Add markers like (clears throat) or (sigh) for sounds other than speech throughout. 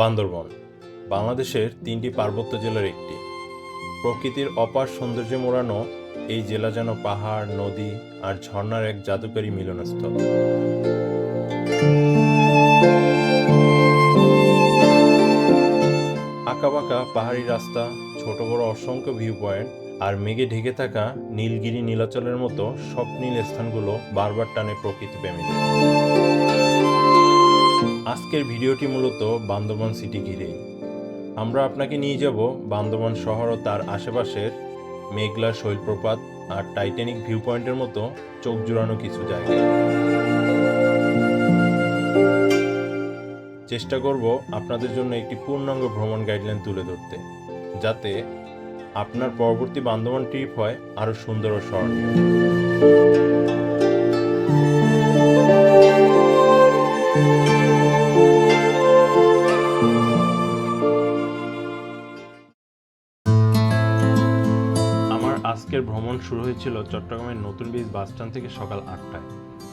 বান্দরবন, বাংলাদেশের তিনটি পার্বত্য জেলার একটি। প্রকৃতির অপার সৌন্দর্যে মোড়ানো এই জেলা যেন পাহাড়, নদী আর ঝর্ণার এক জাদুকরী মিলনস্থল। আঁকাবাঁকা পাহাড়ি রাস্তা, ছোট বড় অসংখ্য ভিউ পয়েন্ট আর মেঘে ঢেকে থাকা নীলগিরি নীলাচলের মতো স্বপ্নীল স্থানগুলো বারবার টানে প্রকৃতি প্রেমীদের আজকের ভিডিওটি মূলত বান্দরবান সিটি ঘিরে। আমরা আপনাকে নিয়ে যাব বান্দরবান শহর ও তার আশেপাশের মেঘলা শৈলপ্রপাত আর টাইটানিক ভিউ পয়েন্টের মতো চোখ জুড়ানো কিছু জায়গা। চেষ্টা করব আপনাদের জন্য একটি পূর্ণাঙ্গ ভ্রমণ গাইডলাইন তুলে ধরতে, যাতে আপনার পরবর্তী বান্দরবান ট্রিপ হয় আরও সুন্দর ও স্মরণীয়। শুরু হয়েছিল চট্টগ্রামের নতুন ব্রিজ বাস স্ট্যান্ড থেকে সকাল আটটায়।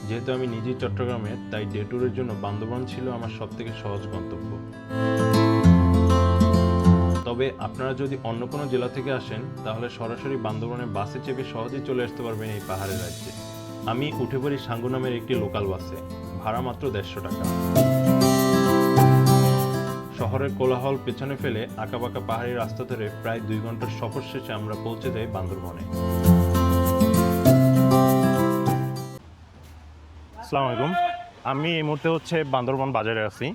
যেহেতু আমি নিজেই চট্টগ্রামের তাই ডে ট্যুরের জন্য বান্দরবান ছিল আমার সব থেকে সহজ গন্তব্য। তবে আপনারা যদি অন্য কোনো জেলা থেকে আসেন, তাহলে সরাসরি বান্দরবনে বাসে চেপে সহজেই চলে আসতে পারবেন এই পাহাড়ের রাজ্যে। আমি উঠে পড়ি সাঙ্গু নামের একটি লোকাল বাসে, ভাড়া মাত্র দেড়শো টাকা। শহরের কোলাহল পেছনে ফেলে আঁকাবাঁকা পাহাড়ি রাস্তা ধরে প্রায় দুই ঘণ্টার সফর শেষে আমরা পৌঁছে যাই বান্দরবনে। আসসালামু আলাইকুম। আমি এই মুহূর্তে হচ্ছে বান্দরবন বাজারে আছি।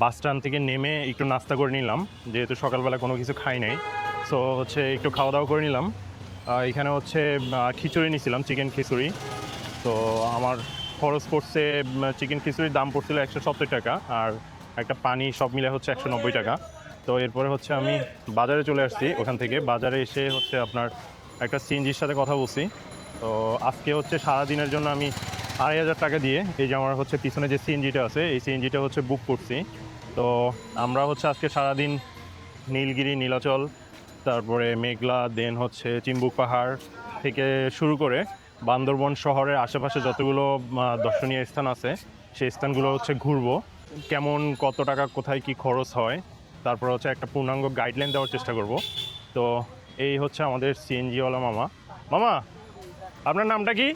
বাস স্ট্যান্ড থেকে নেমে একটু নাস্তা করে নিলাম, যেহেতু সকালবেলা কোনো কিছু খাই নাই। সো হচ্ছে একটু খাওয়া দাওয়া করে নিলাম। এখানে হচ্ছে খিচুড়ি নিয়েছিলাম চিকেন খিচুড়ি। তো আমার খরচ পড়ছে চিকেন খিচুড়ির দাম পড়ছিল একশো সত্তর টাকা, আর একটা পানি সব মিলে হচ্ছে একশো নব্বই টাকা। তো, এরপরে হচ্ছে আমি বাজারে চলে আসছি ওখান থেকে। বাজারে এসে হচ্ছে আপনার একটা সিএনজির সাথে কথা বলছি। তো, আজকে হচ্ছে সারাদিনের জন্য আমি আড়াই হাজার টাকা দিয়ে, এই যে আমার হচ্ছে পিছনে যে সিএনজিটা আছে, এই সিএনজিটা হচ্ছে বুক করছি। তো আমরা হচ্ছে আজকে সারাদিন নীলগিরি, নীলাচল, তারপরে মেঘলা দেন হচ্ছে চিম্বুক পাহাড় থেকে শুরু করে বান্দরবন শহরের আশেপাশে যতগুলো দর্শনীয় স্থান আছে, সেই স্থানগুলো হচ্ছে ঘুরবো। কেমন, কত টাকা, কোথায়, কি খরচ হয়, তারপর হচ্ছে একটা পূর্ণাঙ্গ গাইডলাইন দেওয়ার চেষ্টা করব। তো এই হচ্ছে আমাদের সিএনজিওয়ালা মামা। মামা, আপনার নামটা কি?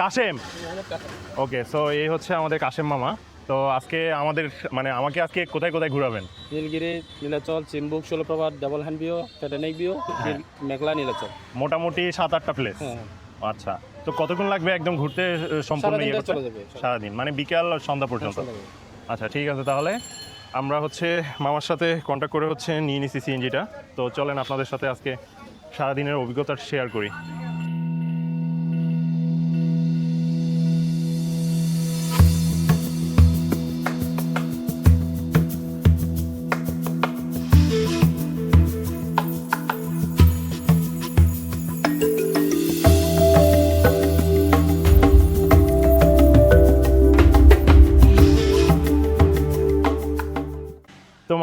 কাশেম। ওকে সো এই হচ্ছে আমাদের কাশেম মামা। তো আজকে আমাদের মানে আমাকে আজকে কোথায় কোথায় ঘুরাবেন? Nilgiri Nilachal Chimbuk Sholoprobhat double hand view Titanic view হ্যাঁ। মেঘলা নীলাচল। মোটামুটি সাত আটটা প্লেস হ্যাঁ। আচ্ছা তো কতক্ষণ লাগবে একদম ঘুরতে সম্পূর্ণ ইয়ে করতে? সারাদিন মানে বিকাল সন্ধ্যা পর্যন্ত। আচ্ছা ঠিক আছে তাহলে। আমরা হচ্ছে মামার সাথে কন্ট্যাক্ট করে হচ্ছে নিয়ে নিছি সিএনজিটা তো চলেন আপনাদের সাথে আজকে সারাদিনের অভিজ্ঞতা শেয়ার করি।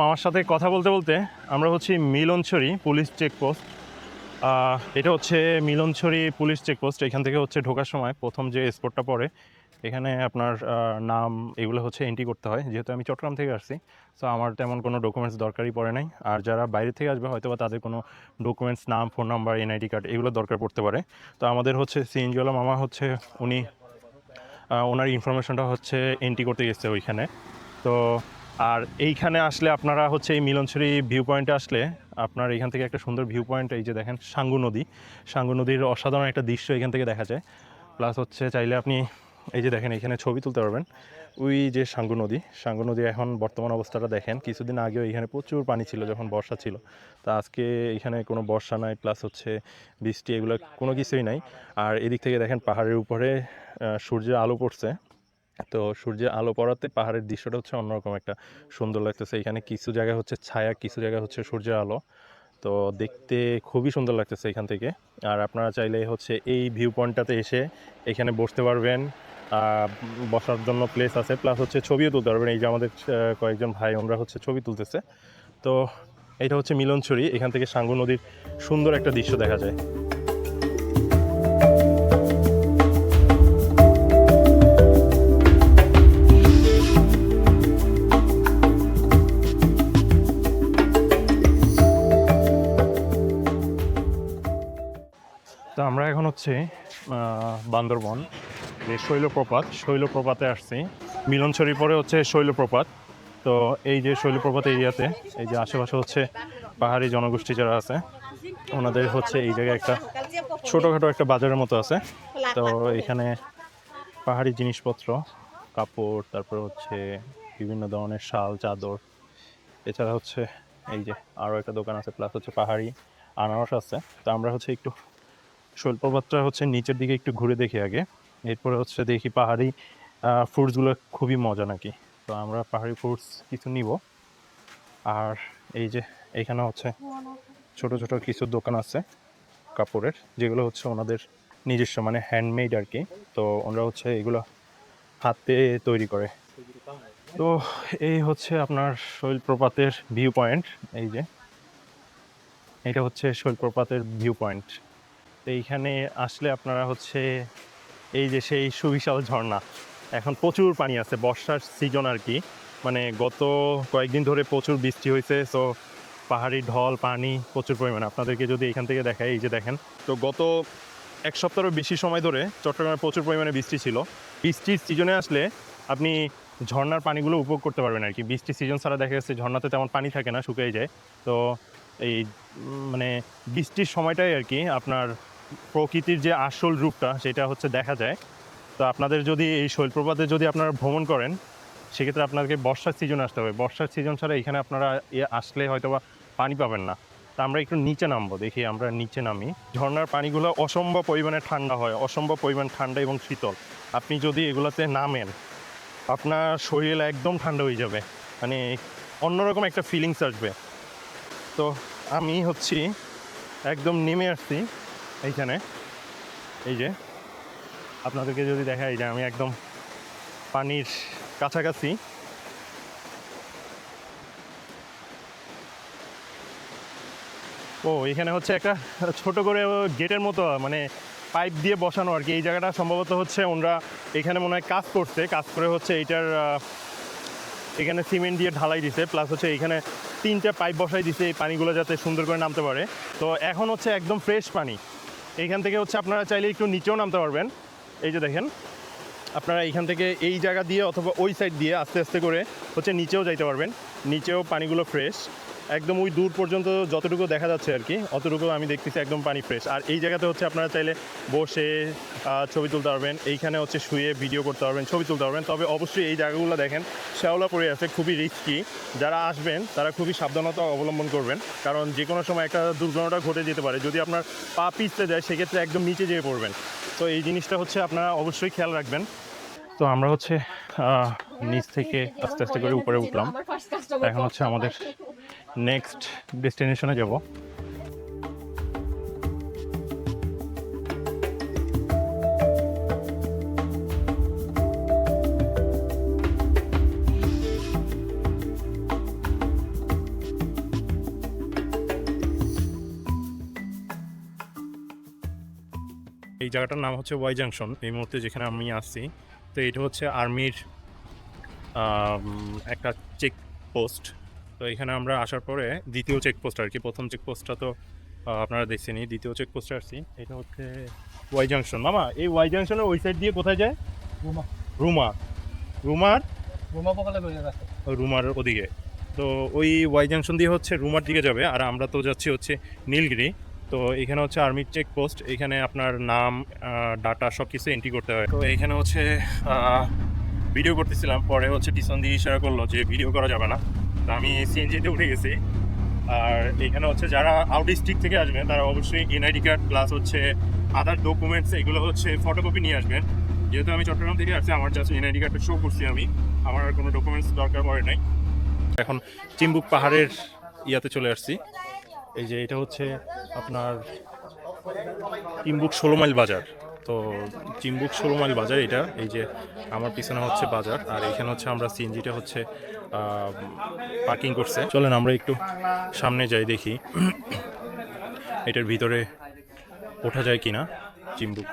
তো মামার সাথে কথা বলতে বলতে আমরা হচ্ছে মিলনছড়ি পুলিশ চেকপোস্ট এটা হচ্ছে মিলনছড়ি পুলিশ চেকপোস্ট এখান থেকে হচ্ছে ঢোকার সময় প্রথম যে স্পটটা পড়ে, এখানে আপনার নাম এগুলো হচ্ছে এন্ট্রি করতে হয়। যেহেতু আমি চট্টগ্রাম থেকে আসছি সো আমার তেমন কোনো ডকুমেন্টস দরকারই পড়ে নাই। আর যারা বাইরে থেকে আসবে হয়তো বা তাদের কোনো ডকুমেন্টস নাম ফোন নাম্বার এনআইডি কার্ড এগুলো দরকার পড়তে পারে। তো আমাদের হচ্ছে সিএনজিওয়ালা মামা হচ্ছে, উনি ওনার ইনফরমেশনটা হচ্ছে এন্ট্রি করতে গেছে ওইখানে। তো আর এইখানে আসলে আপনারা হচ্ছে এই মিলনছড়ি ভিউ পয়েন্টে আসলে আপনার এখান থেকে একটা সুন্দর ভিউ পয়েন্ট এই যে দেখেন সাঙ্গু নদী। সাঙ্গু নদীর অসাধারণ একটা দৃশ্য এখান থেকে দেখা যায়। প্লাস হচ্ছে চাইলে আপনি এই যে দেখেন এখানে ছবি তুলতে পারবেন। ওই যে সাঙ্গু নদী সাঙ্গু নদী এখন বর্তমান অবস্থাটা দেখেন। কিছুদিন আগেও এখানে প্রচুর পানি ছিল যখন বর্ষা ছিল। তা আজকে এখানে কোনো বর্ষা নাই প্লাস হচ্ছে বৃষ্টি, এগুলো কোনো কিছুই নাই। আর এদিক থেকে দেখেন পাহাড়ের উপরে সূর্যের আলো পড়ছে। তো সূর্যের আলো পড়াতে পাহাড়ের দৃশ্যটা হচ্ছে অন্যরকম একটা সুন্দর লাগতেছে। এখানে কিছু জায়গায় হচ্ছে ছায়া, কিছু জায়গায় হচ্ছে সূর্যের আলো। তো দেখতে খুবই সুন্দর লাগতেছে এখান থেকে। আর আপনারা চাইলে হচ্ছে এই ভিউ পয়েন্টটাতে এসে এখানে বসতে পারবেন। বসার জন্য প্লেস আছে। প্লাস হচ্ছে ছবিও তুলতে পারবেন। এই যে আমাদের কয়েকজন ভাই, ওনরা হচ্ছে ছবি তুলতেছে। তো এটা হচ্ছে মিলনছড়ি। এখান থেকে সাঙ্গু নদীর সুন্দর একটা দৃশ্য দেখা যায়। হচ্ছে বান্দরবন, যে শৈলপ্রপাত, শৈলপ্রপাতে আসছি। মিলনছড়ি পরে হচ্ছে শৈলপ্রপাত। তো এই যে শৈলপ্রপাত এরিয়াতে, এই যে আশেপাশে হচ্ছে পাহাড়ি জনগোষ্ঠী যারা আছে, ওনাদের হচ্ছে এই জায়গায় একটা ছোটোখাটো একটা বাজারের মতো আছে। তো এখানে পাহাড়ি জিনিসপত্র, কাপড়, তারপর হচ্ছে বিভিন্ন ধরনের শাল, চাদর। এছাড়া হচ্ছে এই যে আরও একটা দোকান আছে, প্লাস হচ্ছে পাহাড়ি আনারস আছে। তো আমরা হচ্ছে একটু শৈলপ্রপাতটা হচ্ছে নিচের দিকে একটু ঘুরে দেখি আগে। এরপরে হচ্ছে দেখি পাহাড়ি ফ্রুটসগুলো খুবই মজা নাকি। তো আমরা পাহাড়ি ফ্রুটস কিছু নিব। আর এই যে এখানে হচ্ছে ছোট ছোট কিছু দোকান আছে কাপড়ের, যেগুলো হচ্ছে ওনাদের নিজস্ব মানে হ্যান্ডমেড আর কি তো ওনারা হচ্ছে এগুলো হাতে তৈরি করে। তো এই হচ্ছে আপনার শৈলপ্রপাতের ভিউ পয়েন্ট এই যে। এটা হচ্ছে শৈলপ্রপাতের ভিউ পয়েন্ট তো এইখানে আসলে আপনারা হচ্ছে এই যে সেই সুবিশাল ঝর্ণা। এখন প্রচুর পানি আছে, বর্ষার সিজন আর কি। মানে গত কয়েকদিন ধরে প্রচুর বৃষ্টি হয়েছে সো পাহাড়ি ঢল, পানি প্রচুর পরিমাণে। আপনাদেরকে যদি এখান থেকে দেখায় এই যে দেখেন। তো গত এক সপ্তাহেরও বেশি সময় ধরে চট্টগ্রামে প্রচুর পরিমাণে বৃষ্টি ছিল। বৃষ্টির সিজনে আসলে আপনি ঝর্ণার পানিগুলো উপভোগ করতে পারবেন আর কি। বৃষ্টির সিজন ছাড়া দেখা যাচ্ছে ঝর্ণাতে তেমন পানি থাকে না, শুকিয়ে যায়। তো এই মানে বৃষ্টির সময়টাই আর কি আপনার প্রকৃতির যে আসল রূপটা, সেটা হচ্ছে দেখা যায়। তো আপনাদের যদি এই শৈলপ্রপাতে যদি আপনারা ভ্রমণ করেন, সেক্ষেত্রে আপনাদেরকে বর্ষার সিজন আসতে হবে। বর্ষার সিজন ছাড়া এখানে আপনারা আসলে হয়তো বা পানি পাবেন না। তা আমরা একটু নিচে নামবো, দেখি আমরা নিচে নামি। ঝর্নার পানিগুলো অসম্ভব পরিমাণে ঠান্ডা হয়, অসম্ভব পরিমাণ ঠান্ডা এবং শীতল। আপনি যদি এগুলোতে নামেন, আপনার শরীর একদম ঠান্ডা হয়ে যাবে। মানে অন্যরকম একটা ফিলিংস আসবে। তো আমি হচ্ছি, একদম নেমে আসছি। এইখানে। এই যে, আপনাদেরকে যদি দেখাই যে আমি একদম পানির কাছাকাছি। ও, এখানে হচ্ছে একটা ছোট করে গেটের মতো মানে পাইপ দিয়ে বসানো আর কি। এই জায়গাটা সম্ভবত হচ্ছে ওনারা এখানে মনে হয় কাজ করছে। কাজ করে হচ্ছে এইটার এখানে সিমেন্ট দিয়ে ঢালাই দিছে। প্লাস হচ্ছে এখানে তিনটা পাইপ বসাই দিছে এই পানিগুলো যাতে সুন্দর করে নামতে পারে। তো এখন হচ্ছে একদম ফ্রেশ পানি। এইখান থেকে হচ্ছে আপনারা চাইলে একটু নিচেও নামতে পারবেন। এই যে দেখেন, আপনারা এইখান থেকে এই জায়গা দিয়ে অথবা ওই সাইড দিয়ে আস্তে আস্তে করে হচ্ছে নিচেও যাইতে পারবেন। নিচেও পানিগুলো ফ্রেশ একদম ওই দূর পর্যন্ত যতটুকু দেখা যাচ্ছে আর কি, অতটুকু আমি দেখতেছি একদম পানি ফ্রেশ আর এই জায়গাতে হচ্ছে আপনারা চাইলে বসে ছবি তুলতে পারবেন। এইখানে হচ্ছে শুয়ে ভিডিও করতে পারবেন, ছবি তুলতে পারবেন। তবে অবশ্যই এই জায়গাগুলো দেখেন, শ্যাওলা পড়ে আছে, খুবই রিস্কি যারা আসবেন, তারা খুবই সাবধানতা অবলম্বন করবেন। কারণ যে কোনো সময় একটা দুর্ঘটনা ঘটে যেতে পারে। যদি আপনার পা পিছতে যায়, সেক্ষেত্রে একদম নিচে যেয়ে পড়বেন। তো এই জিনিসটা হচ্ছে আপনারা অবশ্যই খেয়াল রাখবেন। তো আমরা হচ্ছে নিচ থেকে আস্তে আস্তে করে উপরে উঠলাম। এখন হচ্ছে আমাদের নেক্সট ডেস্টিনেশনে যাব। এই জায়গাটার নাম হচ্ছে ওয়াই জাংশন এই মুহূর্তে যেখানে আমি আসছি তো এটা হচ্ছে আর্মির একটা চেক পোস্ট তো এখানে আমরা আসার পরে দ্বিতীয় চেক পোস্ট আর কি। প্রথম চেক পোস্টটা তো আপনারা দেখছেনই দ্বিতীয় চেক পোস্টে আসছি। এটা হচ্ছে ওয়াই জাংশন মামা এই ওয়াই জাংশনের ওই সাইড দিয়ে কোথায় যায়? রুমা। রুমা। রুমার? রুমা ওই রুমার ওদিকে। তো ওই ওয়াই জাংশন দিয়ে হচ্ছে রুমার দিকে যাবে। আর আমরা তো যাচ্ছি হচ্ছে নীলগিরি। তো এখানে হচ্ছে আর্মির চেক পোস্ট এখানে আপনার নাম ডাটা সব কিছু এন্ট্রি করতে হয়। তো এখানে হচ্ছে ভিডিও করতেছিলাম। পরে হচ্ছে টিসন দিয়ে ইশারা করল যে ভিডিও করা যাবে না। তো আমি সিএনজিতে উঠে গেছি। আর এখানে হচ্ছে যারা আউট ডিস্ট্রিক্ট থেকে আসবেন, তারা অবশ্যই এনআইডি কার্ড প্লাস হচ্ছে আদার ডকুমেন্টস এগুলো হচ্ছে ফটোকপি নিয়ে আসবেন। যেহেতু আমি চট্টগ্রাম থেকে আসছি, আমার জাস্ট এনআইডি কার্ডটা শো করছি আমি। আমার আর কোনো ডকুমেন্টস দরকার পড়ে নাই। এখন চিম্বুক পাহাড়ের ইয়াতে চলে আসছি। এই যে এটা হচ্ছে আপনার চিম্বুক ষোলো মাইল বাজার। তো চিম্বুক ষোলো মাইল বাজার এটা এই যে আমার পিছনে হচ্ছে বাজার আর এখানে হচ্ছে আমরা সিএনজিটা হচ্ছে পার্কিং করছে। চলেন আমরা একটু সামনে যাই দেখি এটার ভিতরে ওঠা যায় কিনা চিম্বুক।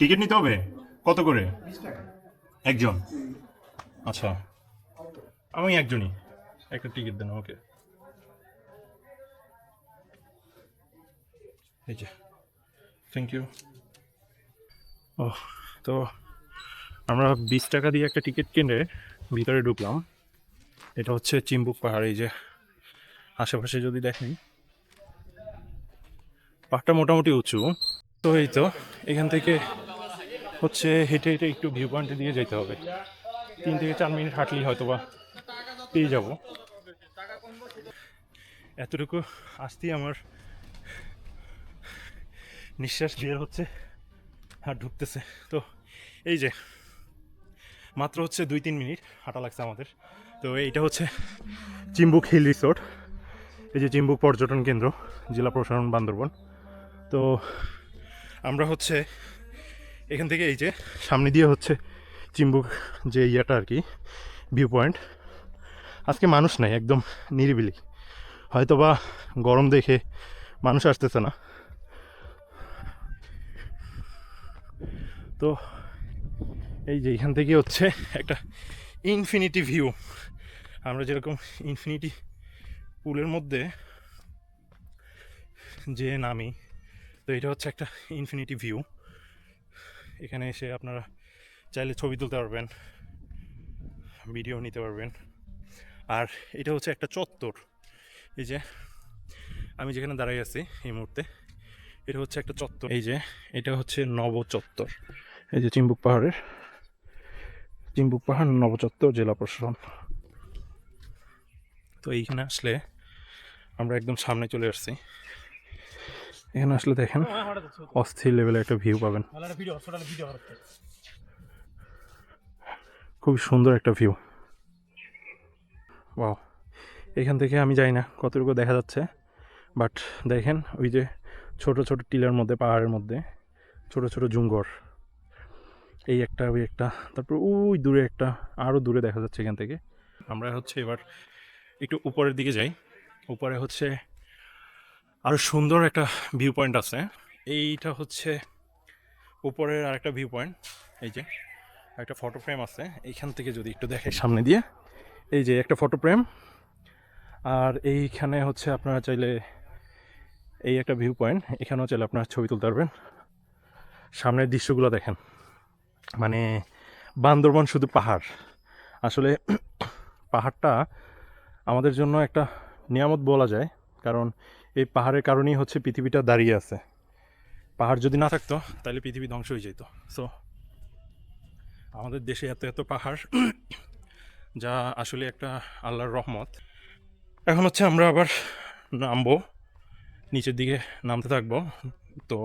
টিকিট নিতে হবে? কত করে? একজন। আচ্ছা আমি একজনই একটা টিকিট দেন ওকে। এই থ্যাংক ইউ ও তো আমরা বিশ টাকা দিয়ে একটা টিকিট কিনে ভিতরে ঢুকলাম। এটা হচ্ছে চিম্বুক পাহাড়, এই যে আশেপাশে যদি দেখেন। পাহাড়টা মোটামুটি উঁচু। তো এই তো, এখান থেকে হচ্ছে হেঁটে হেঁটে একটু ভিউ পয়েন্টের দিকে যেতে হবে। তিন থেকে চার মিনিট হাঁটলেই হয়তো বা পেয়ে যাব। এতটুকু, আসতেই আমার নিঃশ্বাস বের হচ্ছে আর ঢুকতেছে। তো এই যে, মাত্র হচ্ছে দুই তিন মিনিট, হাঁটা লাগছে আমাদের। তো এইটা হচ্ছে চিম্বুক হিল রিসোর্ট। এই যে চিম্বুক পর্যটন কেন্দ্র, জেলা প্রশাসন বান্দরবন। তো আমরা হচ্ছে এখান থেকে এই যে সামনে দিয়ে হচ্ছে চিম্বুক যে ইয়েটা আর কি ভিউ পয়েন্ট আজকে মানুষ নাই, একদম নিরিবিলি। হয়তো বা গরম দেখে মানুষ আসতেছে না। তো এই যে এখান থেকে হচ্ছে একটা ইনফিনিটি ভিউ আমরা যেরকম ইনফিনিটি পুলের মধ্যে যে নামি, তো এটা হচ্ছে একটা ইনফিনিটি ভিউ এখানে এসে আপনারা চাইলে ছবি তুলতে পারবেন ভিডিও নিতে পারবেন। আর এটা হচ্ছে একটা চত্বর। এই যে আমি যেখানে দাঁড়াই আছি এই মুহূর্তে, এটা হচ্ছে একটা চত্বর। এই যে এটা হচ্ছে নব চত্বর এই যে চিম্বুক পাহাড়ের, চিম্বুক পাহাড় নবচত্বর জেলা প্রশাসন। তো এইখানে আসলে আমরা একদম সামনে চলে আসছি। এখানে আসলে দেখেন, অস্থির লেভেলে একটা ভিউ পাবেন। খুব সুন্দর একটা ভিউ ওয়াও এখান থেকে আমি যাই না কতটুকু দেখা যাচ্ছে বাট দেখেন ওই যে ছোট ছোট টিলার মধ্যে, পাহাড়ের মধ্যে ছোট ছোট জুঙ্গর। এই একটা, ওই একটা, তারপর ওই দূরে একটা আরও দূরে দেখা যাচ্ছে এখান থেকে। আমরা হচ্ছে এবার একটু উপরের দিকে যাই। উপরে হচ্ছে আরও সুন্দর একটা ভিউ পয়েন্ট আছে। এইটা হচ্ছে উপরের আরেকটা ভিউ পয়েন্ট এই যে একটা ফটো ফ্রেম আছে। এইখান থেকে যদি একটু দেখে সামনে দিয়ে, এই যে একটা ফটো ফ্রেম আর এইখানে হচ্ছে আপনারা চাইলে এই একটা ভিউ পয়েন্ট এখানেও চাইলে আপনারা ছবি তুলতে পারবেন। সামনের দৃশ্যগুলো দেখেন। মানে বান্দরবন শুধু পাহাড়। আসলে পাহাড়টা আমাদের জন্য একটা নিয়ামত বলা যায়, কারণ এই পাহাড়ের কারণেই হচ্ছে পৃথিবীটা দাঁড়িয়ে আছে। পাহাড় যদি না থাকতো, তাহলে পৃথিবী ধ্বংস হয়ে যেত। সো আমাদের দেশে এত এত পাহাড়, যা আসলে একটা আল্লাহর রহমত। এখন হচ্ছে আমরা আবার নামবো, নিচের দিকে নামতে থাকব। তো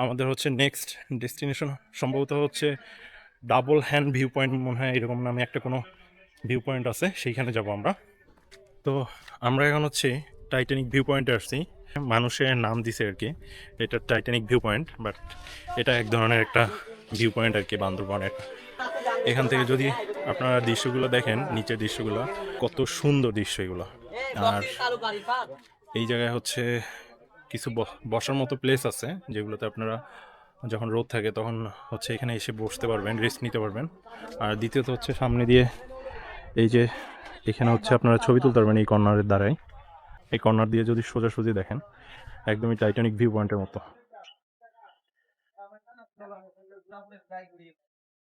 আমাদের হচ্ছে নেক্সট ডেস্টিনেশন সম্ভবত হচ্ছে ডাবল হ্যান্ড ভিউ পয়েন্ট মনে হয় এরকম নামে একটা কোনো ভিউ পয়েন্ট আছে, সেইখানে যাব আমরা। তো আমরা এখন হচ্ছে টাইটানিক ভিউ পয়েন্টে আসছি। মানুষের নাম দিছে আর কি, এটা টাইটানিক ভিউ পয়েন্ট বাট এটা এক ধরনের একটা ভিউ পয়েন্ট আর কি বান্দরবনের। এখান থেকে যদি আপনারা দৃশ্যগুলো দেখেন, নিচের দৃশ্যগুলো, কত সুন্দর দৃশ্য এগুলো। আর এই জায়গায় হচ্ছে কিছু বসার মতো প্লেস আছে, যেগুলোতে আপনারা যখন রোদ থাকে তখন হচ্ছে এখানে এসে বসতে পারবেন রেস্ট নিতে পারবেন। আর দ্বিতীয়ত হচ্ছে সামনে দিয়ে এই যে এখানে হচ্ছে আপনারা ছবি তুলতে পারবেন এই কর্নারের দ্বারাই। এই কর্নার দিয়ে যদি সোজাসুজি দেখেন, একদমই টাইটানিক ভিউ পয়েন্টের মতো।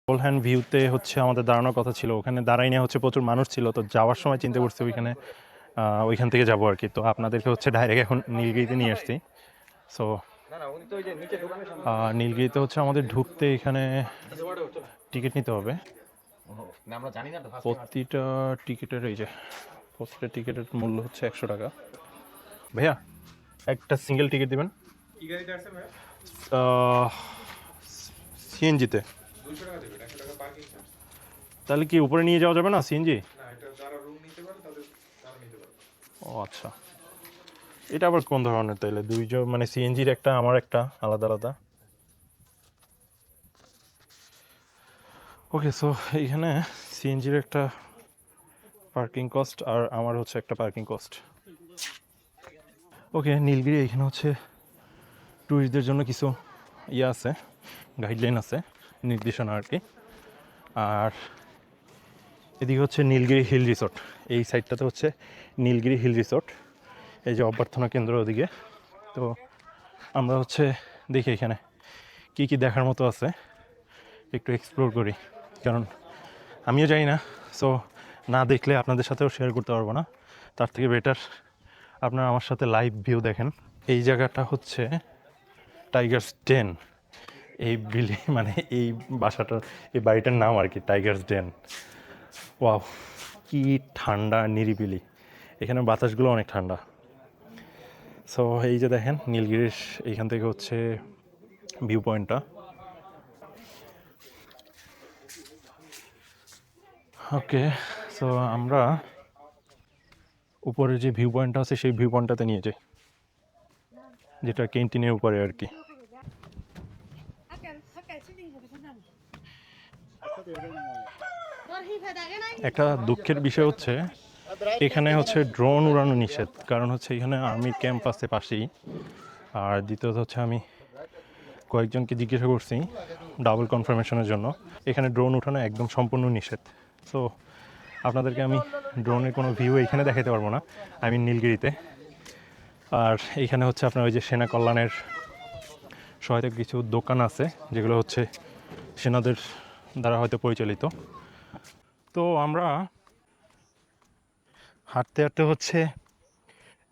ফুল হ্যান্ড ভিউতে হচ্ছে আমাদের দাঁড়ানোর কথা ছিল, ওখানে দাঁড়াই নিয়ে হচ্ছে প্রচুর মানুষ ছিল, তো যাওয়ার সময় চিন্তা করছি ওইখানে ওইখান থেকে যাব আর কি। তো আপনাদেরকে হচ্ছে ডাইরেক্ট এখন নীলগিরিতে নিয়ে আসছি। সো নীলগিরিতে হচ্ছে আমাদের ঢুকতে এখানে টিকিট নিতে হবে। প্রতিটা টিকিটের এই যে, প্রতিটা টিকিটের মূল্য হচ্ছে একশো টাকা। ভাইয়া, একটা সিঙ্গেল টিকিট দিবেন। সিএনজিতে। তাহলে কি উপরে নিয়ে যাওয়া যাবে না, সিএনজি? ও আচ্ছা। এটা আবার কোন ধরনের তাইলে? দুইজন মানে সিএনজির একটা, আমার একটা, আলাদা আলাদা। ওকে সো এইখানে সিএনজির একটা পার্কিং কস্ট আর আমার হচ্ছে একটা পার্কিং কস্ট ওকে নীলগিরি এখানে হচ্ছে ট্যুরিস্টদের জন্য কিছু ইয়ে আছে গাইডলাইন আছে, নির্দেশনা আর কি। আর এদিকে হচ্ছে নীলগিরি হিল রিসোর্ট এই সাইডটাতে হচ্ছে নীলগিরি হিল রিসোর্ট, এই যে অভ্যর্থনা কেন্দ্র ওদিকে। তো আমরা হচ্ছে দেখি এখানে কি কি দেখার মতো আছে, একটু এক্সপ্লোর করি, কারণ আমিও জানি না সো না দেখলে আপনাদের সাথেও শেয়ার করতে পারব না। তার থেকে বেটার আপনারা আমার সাথে লাইভ ভিউ দেখেন। এই জায়গাটা হচ্ছে টাইগার্স ডেন এই বিলি (laughs) মানে এই বাসাটার, এই বাড়িটার নাম আর কি টাইগার্স ডেন ওয়াও কি ঠান্ডা, নিরিবিলি। এখানে বাতাসগুলো অনেক ঠান্ডা। সো এই যে দেখেন নীলগিরির এইখান থেকে হচ্ছে ভিউ পয়েন্টটা ওকে সো আমরা উপরে যে ভিউ পয়েন্টটা আছে, সেই ভিউ পয়েন্টটাতে নিয়ে যাই। যেটা ক্যান্টিনের উপরে আর কি। একটা দুঃখের বিষয় হচ্ছে এখানে হচ্ছে ড্রোন উড়ানো নিষেধ, কারণ হচ্ছে এখানে আর্মির ক্যাম্প আছে পাশেই। আর দ্বিতীয়ত হচ্ছে আমি কয়েকজনকে জিজ্ঞাসা করছি ডাবল কনফার্মেশনের জন্য। এখানে ড্রোন উঠানো একদম সম্পূর্ণ নিষেধ। সো আপনাদেরকে আমি ড্রোনের কোনো ভিউ এখানে দেখাতে পারব না আমি নীলগিরিতে। আর এইখানে হচ্ছে আপনার ওই যে সেনা কল্যাণের সহায়তা কিছু দোকান আছে, যেগুলো হচ্ছে সেনাদের দ্বারা হয়তো পরিচালিত। তো আমরা হাঁটতে হাঁটতে হচ্ছে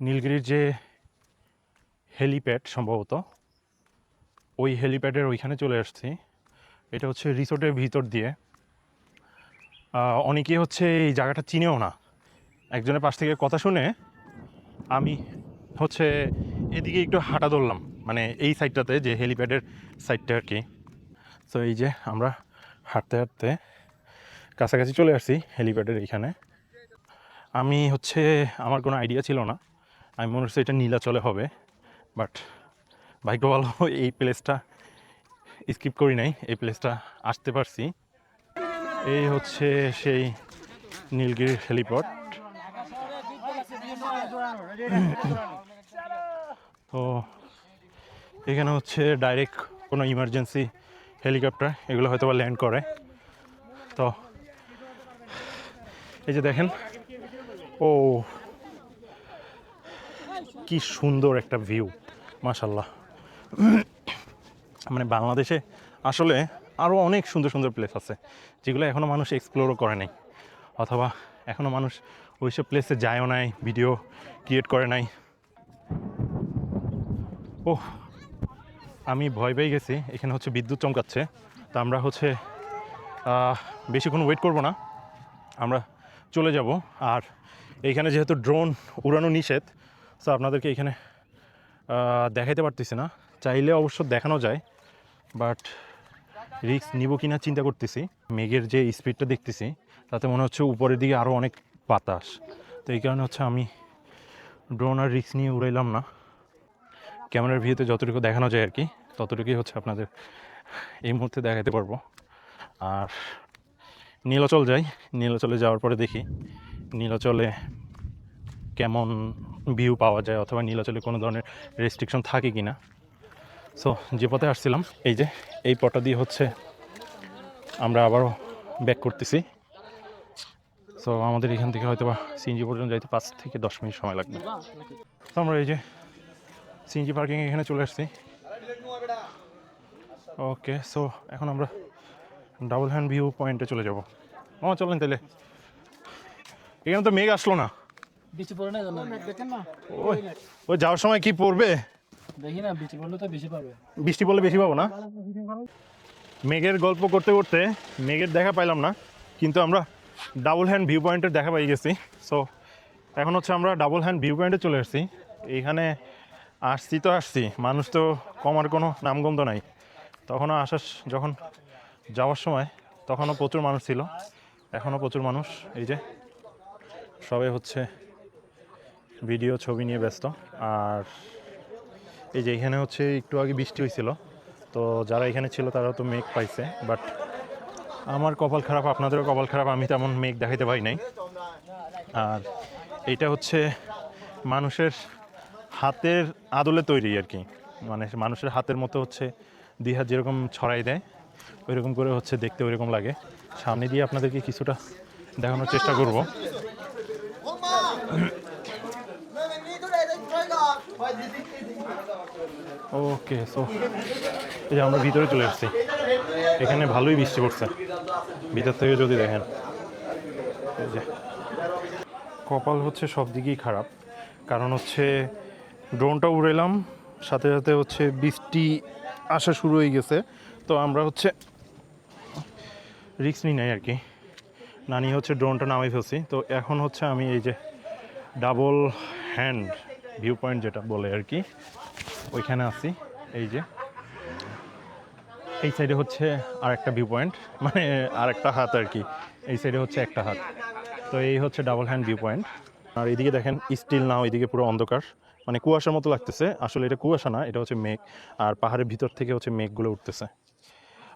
নীলগিরির যে হেলিপ্যাড সম্ভবত, ওই হেলিপ্যাডের ওইখানে চলে আসছি। এটা হচ্ছে রিসোর্টের ভিতর দিয়ে। অনেকেই হচ্ছে এই জায়গাটা চিনেও না। একজনের পাশ থেকে কথা শুনে আমি হচ্ছে এদিকে একটু হাঁটা ধরলাম মানে এই সাইডটাতে যে হেলিপ্যাডের সাইডটা আর কি। তো এই যে আমরা হাঁটতে হাঁটতে কাছাকাছি চলে আসছি হেলিপ্যাডের এইখানে আমি হচ্ছে, আমার কোনো আইডিয়া ছিল না। আমি মনে হচ্ছে এটা নীলাচলে হবে। বাট ভাগ্য ভালো, এই প্লেসটা স্কিপ করি নাই। এই প্লেসটা আসতে পারছি। এই হচ্ছে সেই নীলগিরির হেলিপট তো এখানে হচ্ছে ডাইরেক্ট কোনো ইমার্জেন্সি হেলিকপ্টার এগুলো হয়তো বা ল্যান্ড করে। তো এই যে দেখেন ও কি সুন্দর একটা ভিউ মাশাল্লাহ মানে বাংলাদেশে আসলে আরও অনেক সুন্দর সুন্দর প্লেস আছে, যেগুলো এখনও মানুষ এক্সপ্লোরও করে নাই, অথবা এখনও মানুষ ওইসব প্লেসে যায়ও নাই ভিডিও ক্রিয়েট করে নাই। ও আমি ভয় পেয়ে গেছি, এখানে হচ্ছে বিদ্যুৎ চমকাচ্ছে, তা আমরা হচ্ছে বেশিক্ষণ ওয়েট করব না, আমরা চলে যাব, আর এইখানে যেহেতু ড্রোন উড়ানো নিষেধ সো আপনাদেরকে এখানে দেখাইতে পারতেছি না। চাইলে অবশ্য দেখানো যায় বাট রিস্ক নিব কি না চিন্তা করতেছি। মেঘের যে স্পিডটা দেখতেছি, তাতে মনে হচ্ছে উপরের দিকে আরও অনেক বাতাস। তো এই কারণে হচ্ছে আমি ড্রোন আর রিক্স নিয়ে উড়াইলাম না। ক্যামেরার ভিউতে যতটুকু দেখানো যায় আর কি, ততটুকুই হচ্ছে আপনাদের এই মুহূর্তে দেখাতে পারব। আর নীলাচল যাই, নীলাচলে যাওয়ার পরে দেখি। নীলাচলে কেমন ভিউ পাওয়া যায়? অথবা নীলাচলে কোনো ধরনের রেস্ট্রিকশন থাকে কি না সো যে পথে আসছিলাম, এই যে, এই পথটা দিয়ে হচ্ছে আমরা আবারও ব্যাক করতেছি। সো আমাদের এখান থেকে হয়তো বা সিএনজি পর্যন্ত যাইতে পাঁচ থেকে দশ মিনিট সময় লাগবে। তো আমরা এই যে সিএনজি পার্কিং এখানে চলে আসছি। ওকে সো এখন আমরা ডাবল হ্যান্ড ভিউ পয়েন্টে চলে যাব। ও, চলেন তাহলে এখানে তো মেঘ আসলো না। বৃষ্টি পড়ে না জানো দেখেন না। ওই ওই যাওয়ার সময় কি পড়বে? দেখি না বৃষ্টি পড়লে তো বেশি পাবে বৃষ্টি পড়লে বেশি পাবো না? মেঘের গল্প করতে করতে মেঘের দেখা পাইলাম না কিন্তু আমরা ডাবল হ্যান্ড ভিউ পয়েন্টের দেখা পাই গেছি। সো এখন হচ্ছে আমরা ডাবল হ্যান্ড ভিউ পয়েন্টে চলে আসছি। এইখানে আসছি তো আসছি মানুষ তো কমার কোনো নামগন্ধ নাই। তখনও আসার যখন যাওয়ার সময় তখনও প্রচুর মানুষ ছিল। এখনও প্রচুর মানুষ এই যে সবাই হচ্ছে ভিডিও, ছবি নিয়ে ব্যস্ত। আর এই যে এখানে হচ্ছে একটু আগে বৃষ্টি হয়েছিল। তো যারা এখানে ছিল তারা তো মেঘ পাইছে। বাট আমার কপাল খারাপ, আপনাদেরও কপাল খারাপ, আমি তেমন মেঘ দেখাইতে পারি নাই। আর এটা হচ্ছে মানুষের হাতের আদলে তৈরি আর কি। মানে মানুষের হাতের মতো হচ্ছে দুই হাত যেরকম ছড়াই দেয়, ওইরকম করে হচ্ছে দেখতে ওইরকম লাগে। সামনে দিয়ে আপনাদেরকে কিছুটা দেখানোর চেষ্টা করব। ওকে সো এই যে আমরা ভিতরে চলে এসেছি। এখানে ভালোই বৃষ্টি পড়ছে। ভিতর থেকে যদি দেখেন কপাল হচ্ছে সব দিকেই খারাপ। কারণ হচ্ছে ড্রোনটা উড়েলাম সাথে সাথে হচ্ছে বৃষ্টি আসা শুরু হয়ে গেছে। তো আমরা হচ্ছে রিস্ক নিই নাই আর কি। নানি হচ্ছে ড্রোনটা নামাই ফেলছি। তো এখন হচ্ছে আমি এই যে ডাবল হ্যান্ড ভিউ পয়েন্ট যেটা বলে আর কি, ওইখানে আছি, এই যে। এই সাইডে হচ্ছে আর একটা ভিউ পয়েন্ট মানে আর একটা হাত আর কি, এই সাইডে হচ্ছে একটা হাত। তো এই হচ্ছে ডাবল হ্যান্ড ভিউ পয়েন্ট আর এইদিকে দেখেন, স্টিল না ওইদিকে পুরো অন্ধকার। মানে কুয়াশার মতো লাগতেছে, আসলে এটা কুয়াশা না, এটা হচ্ছে মেঘ। আর পাহাড়ের ভিতর থেকে হচ্ছে মেঘগুলো উঠতেছে।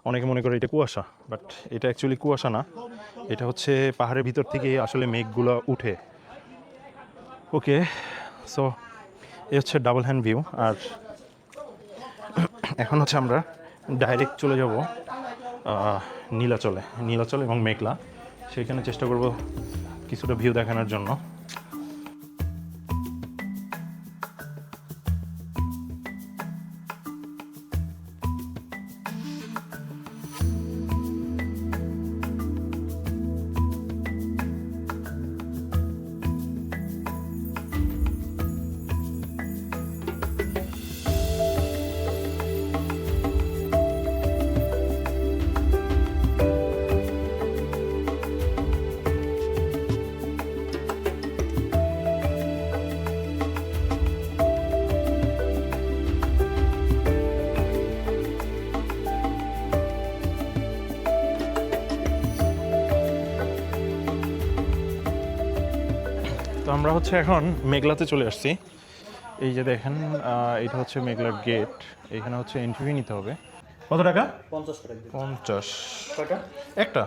অনেকে মনে করে এটা কুয়াশা, বাট এটা অ্যাকচুয়ালি কুয়াশা না। এটা হচ্ছে পাহাড়ের ভিতর থেকে আসলে মেঘগুলো উঠে। ওকে, সো এ হচ্ছে ডাবল হ্যান্ড ভিউ, আর এখন হচ্ছে আমরা ডাইরেক্ট চলে যাব নীলাচলে, নীলাচল এবং মেঘলা। সেখানে চেষ্টা করব কিছুটা ভিউ দেখানোর জন্য। আমরা হচ্ছে এখন মেঘলাতে চলে আসছি। এই যে দেখেন এটা হচ্ছে মেঘলার গেট এখানে হচ্ছে এন্ট্রি নিতে হবে। কত টাকা? পঞ্চাশ টাকা পঞ্চাশ। একটা।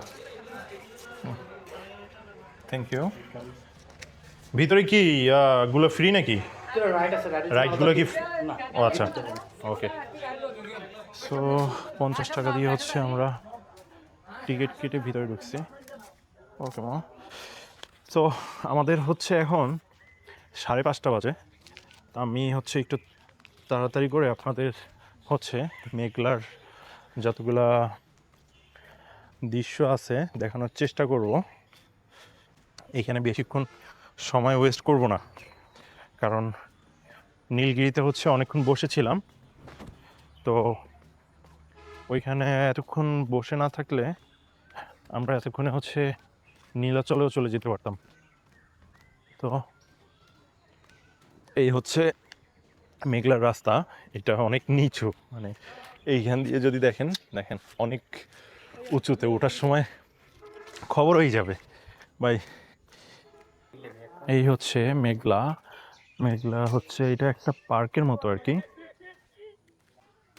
থ্যাংক ইউ ভিতরে কি গুলো ফ্রি নাকি? রাইট আছে রাইডগুলো কি ও আচ্ছা। ওকে সো পঞ্চাশ টাকা দিয়ে হচ্ছে আমরা টিকিট কেটে ভিতরে ঢুকছি। ওকে মা সো আমাদের হচ্ছে এখন সাড়ে পাঁচটা বাজে। তা আমি হচ্ছে একটু তাড়াতাড়ি করে আপনাদের হচ্ছে মেঘলার যতগুলা দৃশ্য আছে দেখানোর চেষ্টা করব। এখানে বেশিক্ষণ সময় ওয়েস্ট করব না, কারণ নীলগিরিতে হচ্ছে অনেকক্ষণ বসেছিলাম। তো ওইখানে এতক্ষণ বসে না থাকলে আমরা এতক্ষণে হচ্ছে নীলাচলেও চলে যেতে পারতাম। তো এই হচ্ছে মেঘলার রাস্তা। এটা অনেক নিচু মানে এইখান দিয়ে যদি দেখেন দেখেন, অনেক উঁচুতে ওঠার সময় খবর হয়ে যাবে। ভাই, এই হচ্ছে মেঘলা। মেঘলা হচ্ছে এটা একটা পার্কের মতো আর কি।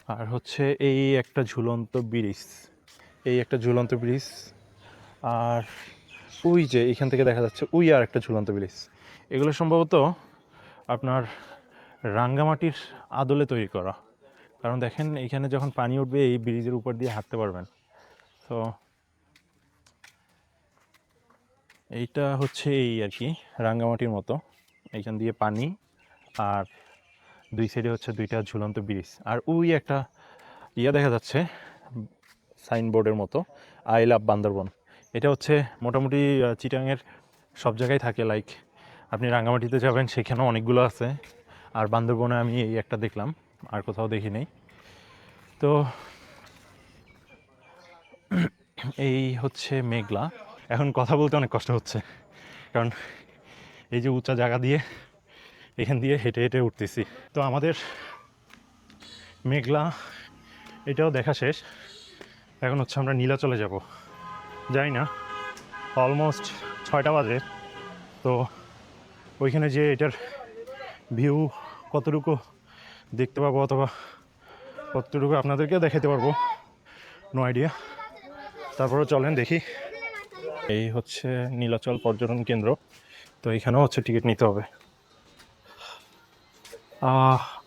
আর হচ্ছে এই একটা ঝুলন্ত ব্রিজ। এই একটা ঝুলন্ত ব্রিজ। আর ওই যে, এখান থেকে দেখা যাচ্ছে ওই আর একটা ঝুলন্ত ব্রিজ এগুলো সম্ভবত আপনার রাঙ্গামাটির আদলে তৈরি করা। কারণ দেখেন, এখানে যখন পানি উঠবে, এই ব্রিজের উপর দিয়ে হাঁটতে পারবেন। তো এইটা হচ্ছে এই আর কি, রাঙ্গামাটির মতো। এইখান দিয়ে পানি, আর দুই সাইডে হচ্ছে দুইটা ঝুলন্ত ব্রিজ। আর ওই একটা ইয়ে দেখা যাচ্ছে, সাইনবোর্ডের মতো, আই লাভ বান্দরবন। এটা হচ্ছে মোটামুটি চিটাংয়ের সব জায়গায় থাকে লাইক আপনি রাঙ্গামাটিতে যাবেন, সেখানেও অনেকগুলো আছে। আর বান্দরবনে আমি এই একটা দেখলাম, আর কোথাও দেখি নেই। তো (clears throat) এই হচ্ছে মেঘলা। এখন কথা বলতে অনেক কষ্ট হচ্ছে, কারণ এই যে উঁচা জায়গা দিয়ে এখান দিয়ে হেঁটে হেঁটে উঠতেছি। তো আমাদের মেঘলা, এটাও দেখা শেষ। এখন হচ্ছে আমরা নীলাচলে যাব। যাই না অলমোস্ট ছয়টা বাজে। তো ওইখানে যে এটার ভিউ কতটুকু দেখতে পাবো অথবা কতটুকু আপনাদেরকে দেখাতে পারব নো আইডিয়া তারপরে চলেন দেখি। এই হচ্ছে নীলাচল পর্যটন কেন্দ্র তো এখানেও হচ্ছে টিকিট নিতে হবে।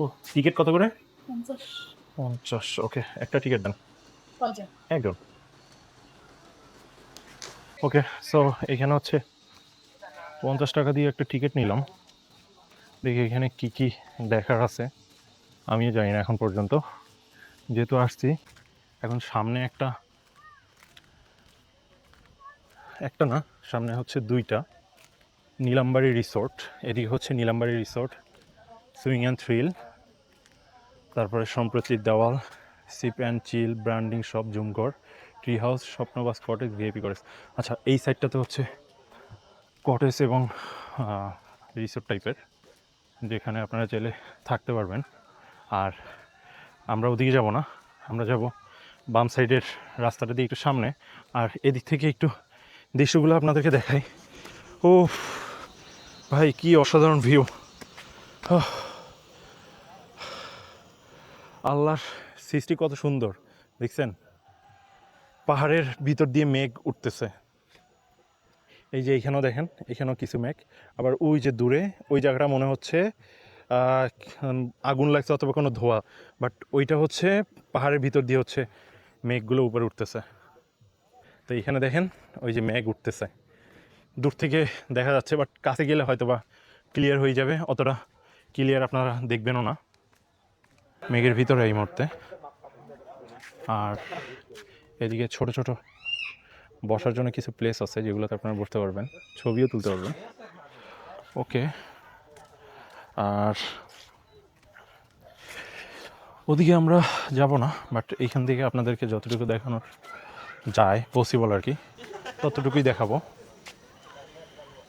ও টিকিট কত করে? পঞ্চাশ। ওকে একটা টিকিট দেন। একদম। ওকে সো এখানে হচ্ছে পঞ্চাশ টাকা দিয়ে একটা টিকিট নিলাম। দেখি এখানে কি কি দেখার আছে। আমিও জানি না এখন পর্যন্ত। যেহেতু আসছি, এখন সামনে একটা একটা না, সামনে হচ্ছে দুইটা। নীলাম্বাড়ি রিসোর্ট, এদিকে হচ্ছে Nilambari resort, swing and thrill, তারপরে সম্প্রচিত দেওয়াল, sip and chill, branding shop Jumghor tree house স্বপ্ন স্বপ্নবাস কটেজ ভিআইপি কটেজ আচ্ছা এই সাইডটাতে হচ্ছে কটেজ এবং রিসোর্ট টাইপের যেখানে আপনারা চাইলে থাকতে পারবেন। আর আমরা ওদিকে যাব না, আমরা যাব বাম সাইডের রাস্তাটা দিয়ে একটু সামনে। আর এদিক থেকে একটু দৃশ্যগুলো আপনাদেরকে দেখাই। ও ভাই, কি অসাধারণ ভিউ আল্লাহর সৃষ্টি কত সুন্দর, দেখছেন? পাহাড়ের ভিতর দিয়ে মেঘ উঠতেছে। এই যে এইখানেও দেখেন, এখানেও কিছু মেঘ। আবার ওই যে দূরে, ওই জায়গাটা মনে হচ্ছে আগুন লাগছে অথবা কোনো ধোয়া। বাট ওইটা হচ্ছে পাহাড়ের ভিতর দিয়ে হচ্ছে মেঘগুলো উপরে উঠতেছে। তো এইখানে দেখেন, ওই যে মেঘ উঠতেছে। দূর থেকে দেখা যাচ্ছে, বাট কাছে গেলে হয়তো বা ক্লিয়ার হয়ে যাবে। অতটা ক্লিয়ার আপনারা দেখবেনও না। মেঘের ভিতরে এই মুহূর্তে। আর এদিকে ছোট ছোট বসার জন্য কিছু প্লেস আছে যেগুলোতে আপনারা বসতে পারবেন, ছবিও তুলতে পারবেন। ওকে আর ওদিকে আমরা যাব না বাট এইখান থেকে আপনাদেরকে যতটুকু দেখানোর যায় পসিবল আর কি, ততটুকুই দেখাবো।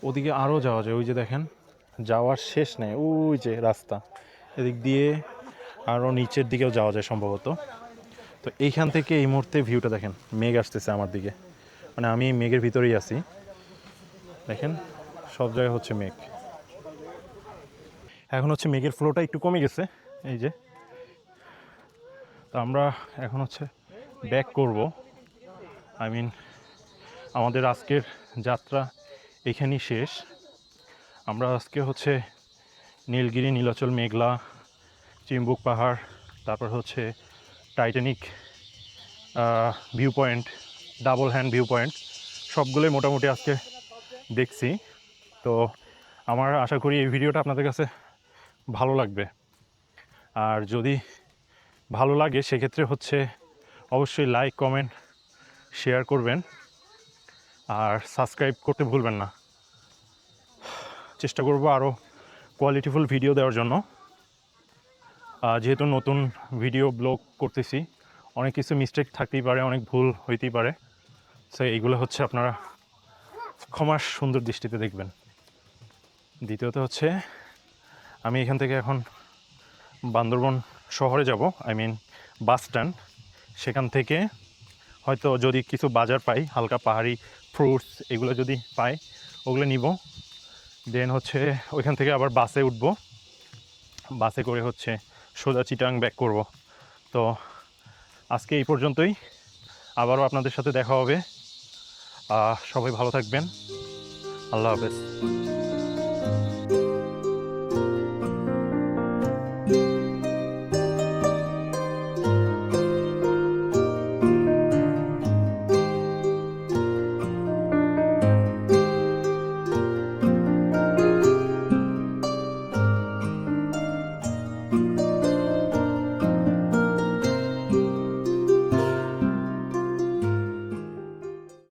ওদিকে আরও যাওয়া যায়, ওই যে দেখেন, যাওয়ার শেষ নেই, ওই যে রাস্তা। এদিক দিয়ে আরও নিচের দিকেও যাওয়া যায় সম্ভবত। তো এইখান থেকে এই মুহূর্তে ভিউটা দেখেন, মেঘ আসতেছে আমার দিকে। মানে আমি মেঘের ভিতরেই আছি। দেখেন, সব জায়গায় হচ্ছে মেঘ। এখন হচ্ছে মেঘের ফ্লোটা একটু কমে গেছে, এই যে। তো আমরা এখন হচ্ছে ব্যাক করব। আই মিন আমাদের আজকের যাত্রা এখানেই শেষ। আমরা আজকে হচ্ছে নীলগিরি, নীলাচল, মেঘলা, চিম্বুক পাহাড়, তারপর হচ্ছে Titanic view point double hand view point সবগুলোই মোটামুটি আজকে দেখছি। তো আমার আশা করি এই ভিডিওটা আপনাদের কাছে ভালো লাগবে। আর যদি ভালো লাগে, সেক্ষেত্রে হচ্ছে অবশ্যই লাইক কমেন্ট শেয়ার করবেন। আর সাবস্ক্রাইব করতে ভুলবেন না। চেষ্টা করব আরও কোয়ালিটিফুল ভিডিও দেওয়ার জন্য। যেহেতু নতুন ভিডিও ব্লগ করতেছি, অনেক কিছু মিস্টেক থাকতেই পারে, অনেক ভুল হইতেই পারে। সো এইগুলো হচ্ছে আপনারা ক্ষমার সুন্দর দৃষ্টিতে দেখবেন। দ্বিতীয়ত হচ্ছে, আমি এখান থেকে এখন বান্দরবন শহরে যাব আই মিন বাস স্ট্যান্ড সেখান থেকে হয়তো যদি কিছু বাজার পাই, হালকা পাহাড়ি ফ্রুটস এগুলো যদি পাই, ওগুলো নিব। দেন হচ্ছে, ওইখান থেকে আবার বাসে উঠবো। বাসে করে হচ্ছে সোজা চিটাং ব্যাক করব। তো আজকে এই পর্যন্তই। আবারও আপনাদের সাথে দেখা হবে। সবাই ভালো থাকবেন। আল্লাহ হাফেজ।